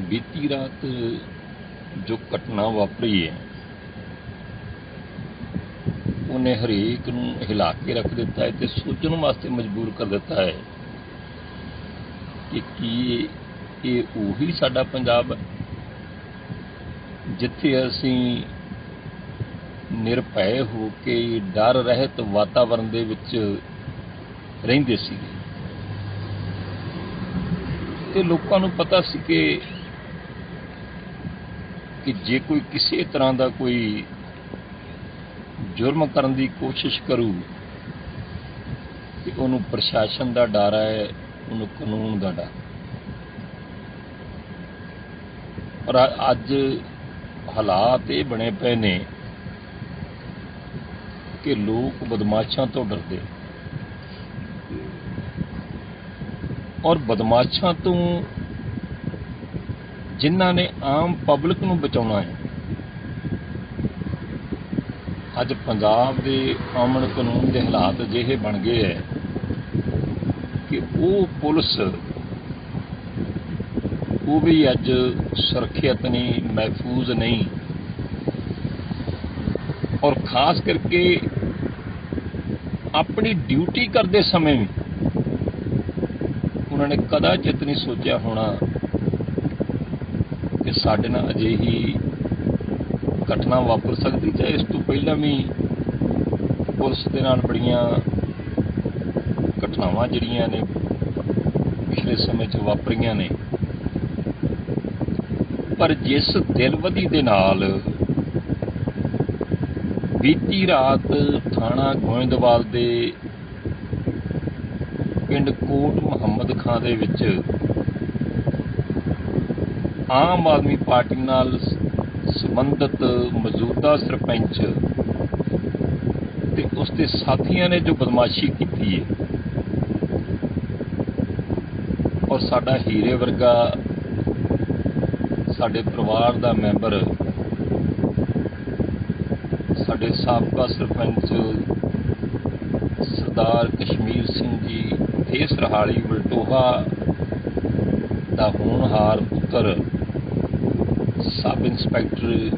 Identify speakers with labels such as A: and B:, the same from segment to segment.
A: ਬੀਤੀ ਰਾਤ ਜੋ ਘਟਨਾ ਵਾਪਰੀ ਹੈ ਉਹਨੇ ਹਰੇਕ ਨੂੰ ਹਿਲਾ ਕੇ ਰੱਖ ਦਿੱਤਾ ਹੈ ਤੇ ਸੋਚਣ ਵਾਸਤੇ ਮਜਬੂਰ ਕਰ ਦਿੱਤਾ ਹੈ ਕਿ ਕੀ ਇਹ ਉਹੀ ਸਾਡਾ ਪੰਜਾਬ ਹੈ ਜਿੱਥੇ ਅਸੀਂ ਨਿਰਭੈ ਹੋ ਕੇ ਡਰ ਰਹਿਤ ਵਾਤਾਵਰਣ ਦੇ ਵਿੱਚ ਰਹਿੰਦੇ ਸੀਗੇ ਤੇ ਲੋਕਾਂ ਨੂੰ ਪਤਾ ਸੀ ਕਿ ਕਿ ਜੇ ਕੋਈ ਕਿਸੇ ਤਰ੍ਹਾਂ ਦਾ ਕੋਈ ਜੁਰਮ ਕਰਨ ਦੀ ਕੋਸ਼ਿਸ਼ ਕਰੂ ਕਿ ਉਹਨੂੰ ਪ੍ਰਸ਼ਾਸਨ ਦਾ ਡਰ ਹੈ, ਉਹਨੂੰ ਕਾਨੂੰਨ ਦਾ ਡਰ। ਪਰ ਅੱਜ ਹਾਲਾਤ ਇਹ ਬਣੇ ਪਏ ਨੇ ਕਿ ਲੋਕ ਬਦਮਾਸ਼ਾਂ ਤੋਂ ਡਰਦੇ। ਔਰ ਬਦਮਾਸ਼ਾਂ ਤੋਂ ਜਿਨ੍ਹਾਂ ਨੇ ਆਮ ਪਬਲਿਕ ਨੂੰ ਬਚਾਉਣਾ ਹੈ। ਅੱਜ ਪੰਜਾਬ ਦੇ ਅਮਨ ਕਾਨੂੰਨ ਦੇ ਹਾਲਾਤ ਅਜਿਹੇ ਬਣ ਗਏ ਹੈ ਕਿ ਉਹ ਪੁਲਿਸ, ਉਹ ਵੀ ਅੱਜ ਸੁਰੱਖਿਅਤ ਨਹੀਂ, ਮਹਿਫੂਜ਼ ਨਹੀਂ। ਔਰ ਖਾਸ ਕਰਕੇ ਆਪਣੀ ਡਿਊਟੀ ਕਰਦੇ ਸਮੇਂ ਵੀ ਉਹਨਾਂ ਨੇ ਕਦਾਚਿਤ ਨਹੀਂ ਸੋਚਿਆ ਹੋਣਾ ਕਿ ਸਾਡੇ ਨਾਲ ਅਜਿਹੀ ਘਟਨਾ ਵਾਪਰ ਸਕਦੀ ਤੇ ਇਸ ਤੋਂ ਪਹਿਲਾਂ ਵੀ ਪੁਲਿਸ ਦੇ ਨਾਲ ਬੜੀਆਂ ਘਟਨਾਵਾਂ ਜਿਹੜੀਆਂ ਨੇ ਪਿਛਲੇ ਸਮੇਂ 'ਚ ਵਾਪਰੀਆਂ ਨੇ। ਪਰ ਜਿਸ ਦਿਲਵਦੀ ਦੇ ਨਾਲ ਬੀਤੀ ਰਾਤ ਥਾਣਾ ਗੋਇੰਦਵਾਲ ਦੇ ਪਿੰਡ ਕੋਟ ਮੁਹੰਮਦ ਖਾਂ ਦੇ ਵਿੱਚ ਆਮ ਆਦਮੀ ਪਾਰਟੀ ਨਾਲ ਸੰਬੰਧਿਤ ਮੌਜੂਦਾ ਸਰਪੰਚ ਤੇ ਉਸ ਦੇ ਸਾਥੀਆਂ ਨੇ ਜੋ ਬਦਮਾਸ਼ੀ ਕੀਤੀ ਹੈ ਔਰ ਸਾਡਾ ਹੀਰੇ ਵਰਗਾ ਸਾਡੇ ਪਰਿਵਾਰ ਦਾ ਮੈਂਬਰ, ਸਾਡੇ ਸਾਬਕਾ ਸਰਪੰਚ ਸਰਦਾਰ ਕਸ਼ਮੀਰ ਸਿੰਘ ਜੀ, ਫੇਸ ਰਹਾਲੀ, ਵਲਟੋਹਾ ਦਾ ਹੋਣਹਾਰ ਪੁੱਤਰ ਸਬ ਇੰਸਪੈਕਟਰ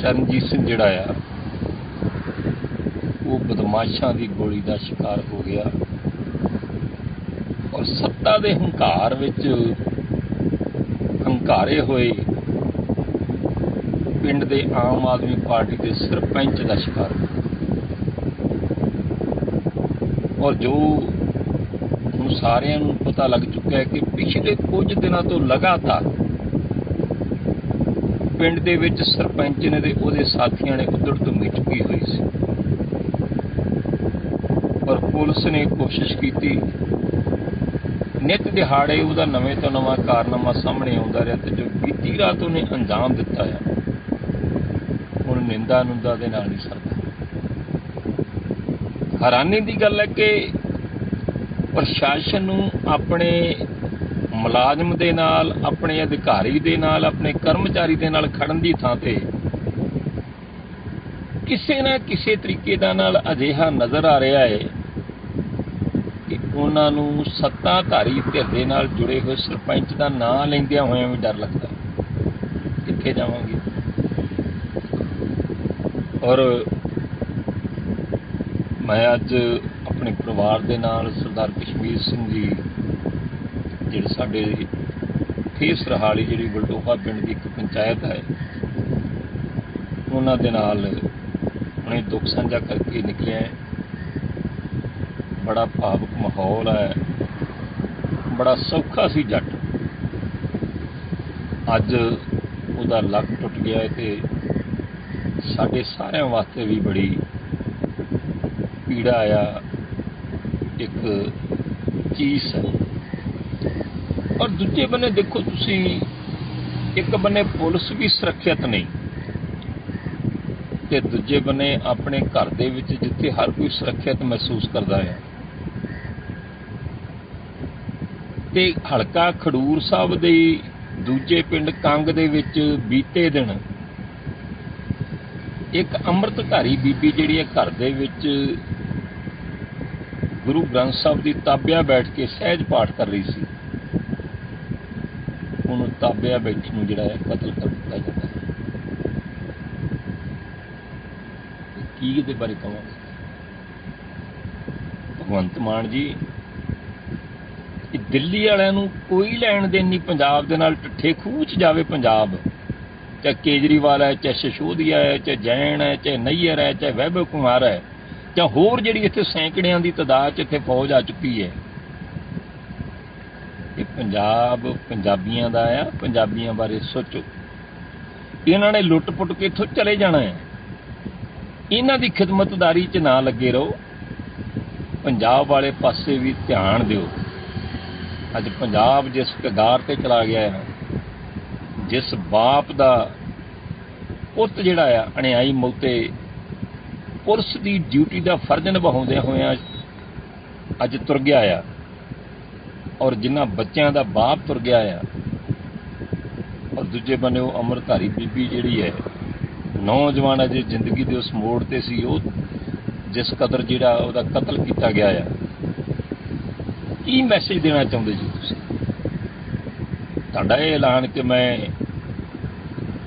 A: ਚਰਨਜੀਤ ਸਿੰਘ ਜਿਹੜਾ ਆ, ਉਹ ਬਦਮਾਸ਼ਾਂ ਦੀ ਗੋਲੀ ਦਾ ਸ਼ਿਕਾਰ ਹੋ ਗਿਆ ਔਰ ਸੱਤਾ ਦੇ ਹੰਕਾਰ ਵਿੱਚ ਹੰਕਾਰੇ ਹੋਏ ਪਿੰਡ ਦੇ ਆਮ ਆਦਮੀ ਪਾਰਟੀ ਦੇ ਸਰਪੰਚ ਦਾ ਸ਼ਿਕਾਰ ਹੋ ਗਿਆ। ਔਰ ਜੋ ਹੁਣ ਸਾਰਿਆਂ ਨੂੰ ਪਤਾ ਲੱਗ ਚੁੱਕਾ ਹੈ ਕਿ ਪਿਛਲੇ ਕੁਝ ਦਿਨਾਂ ਤੋਂ ਲਗਾਤਾਰ ਪਿੰਡ ਦੇ ਵਿੱਚ ਸਰਪੰਚ ਨੇ ਤੇ ਉਹਦੇ ਸਾਥੀਆਂ ਨੇ ਉਧੜ ਤੋਂ ਚੁੱਕੀ ਹੋਈ ਸੀ। ਪਰ ਪੁਲਿਸ ਨੇ ਕੋਸ਼ਿਸ਼ ਕੀਤੀ। ਨਿਤ ਦਿਹਾੜੇ ਉਹਦਾ ਨਵੇਂ ਤੋਂ ਨਵਾਂ ਕਾਰਨਾਮਾ ਸਾਹਮਣੇ ਆਉਂਦਾ ਰਿਹਾ ਤੇ ਜੋ ਬੀਤੀ ਰਾਤ ਉਹਨੇ ਅੰਜਾਮ ਦਿੱਤਾ ਆ, ਹੁਣ ਨਿੰਦਾ ਨੁੰਦਾ ਦੇ ਨਾਲ ਨਹੀਂ ਸਰਦਾ। ਹੈਰਾਨੀ ਦੀ ਗੱਲ ਹੈ ਕਿ ਪ੍ਰਸ਼ਾਸਨ ਨੂੰ ਆਪਣੇ ਮੁਲਾਜ਼ਮ ਦੇ ਨਾਲ, ਆਪਣੇ ਅਧਿਕਾਰੀ ਦੇ ਨਾਲ, ਆਪਣੇ ਕਰਮਚਾਰੀ ਦੇ ਨਾਲ ਖੜਨ ਦੀ ਥਾਂ ਤੇ ਕਿਸੇ ਨਾ ਕਿਸੇ ਤਰੀਕੇ ਦਾ ਨਾਲ ਅਜਿਹਾ ਨਜ਼ਰ ਆ ਰਿਹਾ ਹੈ ਕਿ ਉਹਨਾਂ ਨੂੰ ਸੱਤਾਧਾਰੀ ਧਿਰ ਦੇ ਨਾਲ ਜੁੜੇ ਹੋਏ ਸਰਪੰਚ ਦਾ ਨਾਂ ਲੈਂਦਿਆਂ ਹੋਇਆਂ ਵੀ ਡਰ ਲੱਗਦਾ ਕਿੱਥੇ ਜਾਵਾਂਗੇ? ਔਰ ਮੈਂ ਅੱਜ ਆਪਣੇ ਪਰਿਵਾਰ ਦੇ ਨਾਲ ਸਰਦਾਰ ਕਸ਼ਮੀਰ ਸਿੰਘ ਜੀ ਜਿਹੜੇ ਸਾਡੇ ਫੇਸ ਰਹਾਲੀ ਜਿਹੜੀ ਬਲਟੋਹਾ ਪਿੰਡ ਦੀ ਇੱਕ ਪੰਚਾਇਤ ਹੈ, ਉਹਨਾਂ ਦੇ ਨਾਲ ਹੁਣੇ ਦੁੱਖ ਸਾਂਝਾ ਕਰਕੇ ਨਿਕਲਿਆ ਬੜਾ ਭਾਵੁਕ ਮਾਹੌਲ ਹੈ, ਬੜਾ ਸੌਖਾ ਸੀ ਜੱਟ। ਅੱਜ ਉਹਦਾ ਲੱਕ ਟੁੱਟ ਗਿਆ ਹੈ ਤੇ ਸਾਡੇ ਸਾਰਿਆਂ ਵਾਸਤੇ ਵੀ ਬੜੀ ਪੀੜਾ ਆ, ਇੱਕ ਚੀਜ਼ ਹੈ। ਔਰ ਦੂਜੇ ਬੰਨੇ ਦੇਖੋ ਤੁਸੀਂ, ਇੱਕ ਬੰਨੇ ਪੁਲਿਸ ਵੀ ਸੁਰੱਖਿਅਤ ਨਹੀਂ, ਤੇ ਦੂਜੇ ਬੰਨੇ ਆਪਣੇ ਘਰ ਦੇ ਵਿੱਚ ਜਿੱਥੇ ਹਰ ਕੋਈ ਸੁਰੱਖਿਅਤ ਮਹਿਸੂਸ ਕਰਦਾ ਹੈ। ਤੇ ਹਲਕਾ ਖਡੂਰ ਸਾਹਿਬ ਦੇ ਦੂਜੇ ਪਿੰਡ ਕੰਗ ਦੇ ਵਿੱਚ ਬੀਤੇ ਦਿਨ ਇੱਕ ਅੰਮ੍ਰਿਤਧਾਰੀ ਬੀਬੀ ਜਿਹੜੀ ਹੈ ਘਰ ਦੇ ਵਿੱਚ ਗੁਰੂ ਗ੍ਰੰਥ ਸਾਹਿਬ ਦੀ ਤਾਬਿਆ ਬੈਠ ਕੇ ਸਹਿਜ ਪਾਠ ਕਰ ਰਹੀ ਸੀ। ਉਹਨੂੰ ਤਾਬਿਆ ਬੈਠੀ ਨੂੰ ਜਿਹੜਾ ਹੈ ਕਤਲ ਕਰ ਦਿੱਤਾ ਜਾਂਦਾ ਹੈ। ਕੀ ਇਹਦੇ ਬਾਰੇ ਕਹਾਂਗੇ ਭਗਵੰਤ ਮਾਨ ਜੀ, ਇਹ ਦਿੱਲੀ ਵਾਲਿਆਂ ਨੂੰ ਕੋਈ ਲੈਣ ਦੇਣ ਨਹੀਂ, ਪੰਜਾਬ ਦੇ ਨਾਲ ਟੱਠੇ ਖੂਹ 'ਚ ਜਾਵੇ ਪੰਜਾਬ। ਚਾਹੇ ਕੇਜਰੀਵਾਲ ਹੈ, ਚਾਹੇ ਸ਼ਸ਼ੋਦੀਆ ਹੈ, ਚਾਹੇ ਜੈਨ ਹੈ, ਚਾਹੇ ਨਈਅਰ ਹੈ, ਚਾਹੇ ਵੈਭਵ ਕੁਮਾਰ ਹੈ, ਜਾਂ ਹੋਰ ਜਿਹੜੀ ਇੱਥੇ ਸੈਂਕੜਿਆਂ ਦੀ ਤਾਦਾਦ 'ਚ ਇੱਥੇ ਫੌਜ ਆ ਚੁੱਕੀ ਹੈ ਇਹ ਪੰਜਾਬ ਪੰਜਾਬੀਆਂ ਦਾ ਆ, ਪੰਜਾਬੀਆਂ ਬਾਰੇ ਸੋਚੋ। ਇਹਨਾਂ ਨੇ ਲੁੱਟ-ਪੁੱਟ ਕੇ ਇੱਥੋਂ ਚਲੇ ਜਾਣਾ ਹੈ ਇਹਨਾਂ ਦੀ ਖਿਦਮਤਦਾਰੀ 'ਚ ਨਾ ਲੱਗੇ ਰਹੋ। ਪੰਜਾਬ ਵਾਲੇ ਪਾਸੇ ਵੀ ਧਿਆਨ ਦਿਓ। ਅੱਜ ਪੰਜਾਬ ਜਿਸ ਕਗਾਰ ਤੇ ਚਲਾ ਗਿਆ ਹੈ ਜਿਸ ਬਾਪ ਦਾ ਪੁੱਤ ਜਿਹੜਾ ਆ, ਅਣਿਆਈ ਮੌਤੇ ਪੁਲਿਸ ਦੀ ਡਿਊਟੀ ਦਾ ਫਰਜ਼ ਨਿਭਾਉਂਦੇ ਹੋਇਆਂ ਅੱਜ ਤੁਰ ਗਿਆ ਆ। ਔਰ ਜਿਨ੍ਹਾਂ ਬੱਚਿਆਂ ਦਾ ਬਾਪ ਤੁਰ ਗਿਆ ਆ, ਔਰ ਦੂਜੇ ਬੰਨੇ ਉਹ ਅਮਰਧਾਰੀ ਬੀਬੀ ਜਿਹੜੀ ਹੈ, ਨੌਜਵਾਨ ਅਜੇ ਜ਼ਿੰਦਗੀ ਦੇ ਉਸ ਮੋੜ ਤੇ ਸੀ, ਉਹ ਜਿਸ ਕਦਰ ਜਿਹੜਾ ਉਹਦਾ ਕਤਲ ਕੀਤਾ ਗਿਆ ਆ। ਕੀ ਮੈਸੇਜ ਦੇਣਾ ਚਾਹੁੰਦੇ ਜੀ ਤੁਸੀਂ? ਤੁਹਾਡਾ ਇਹ ਐਲਾਨ ਕਿ ਮੈਂ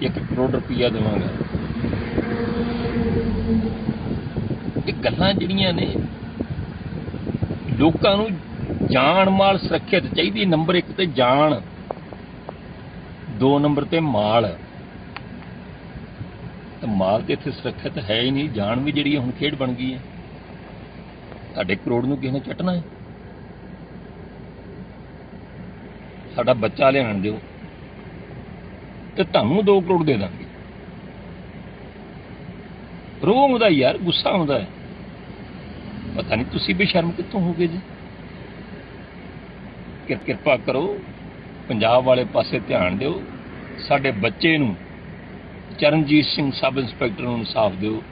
A: 1 ਕਰੋੜ ਰੁਪਈਆ ਦੇਵਾਂਗਾ। ਇਹ ਗੱਲਾਂ ਜਿਹੜੀਆਂ ਨੇ, ਲੋਕਾਂ ਨੂੰ ਜਾਨ ਮਾਲ ਸੁਰੱਖਿਅਤ ਚਾਹੀਦੀ ਨੰਬਰ 1 ਤੇ ਜਾਨ 2 ਨੰਬਰ ਤੇ ਮਾਲ। ਤੇ ਮਾਲ ਤੇ ਇੱਥੇ ਸੁਰੱਖਿਅਤ ਹੈ ਹੀ ਨਹੀਂ ਜਾਨ ਵੀ ਜਿਹੜੀ ਹੈ ਹੁਣ ਖੇਡ ਬਣ ਗਈ ਹੈ। ਸਾਡੇ ਕਰੋੜ ਨੂੰ ਕਿਸੇ ਨੇ ਚੱਟਣਾ ਹੈ? ਸਾਡਾ ਬੱਚਾ ਲਿਆਣ ਦਿਓ। ਤੇ ਤੁਹਾਨੂੰ 2 ਕਰੋੜ ਦੇ ਦਾਂਗੇ। ਰੋਹ ਆਉਂਦਾ ਯਾਰ, ਗੁੱਸਾ ਆਉਂਦਾ ਹੈ। ਪਤਾ ਨਹੀਂ ਤੁਸੀਂ ਬੇਸ਼ਰਮ ਕਿੱਥੋਂ ਹੋ ਗਏ ਜੀ। ਕਿ ਕਿਰਪਾ ਕਰੋ, ਪੰਜਾਬ ਵਾਲੇ ਪਾਸੇ ਧਿਆਨ ਦਿਓ, ਸਾਡੇ ਬੱਚੇ ਨੂੰ ਚਰਨਜੀਤ ਸਿੰਘ ਸਬ ਇੰਸਪੈਕਟਰ ਨੂੰ ਇਨਸਾਫ ਦਿਓ।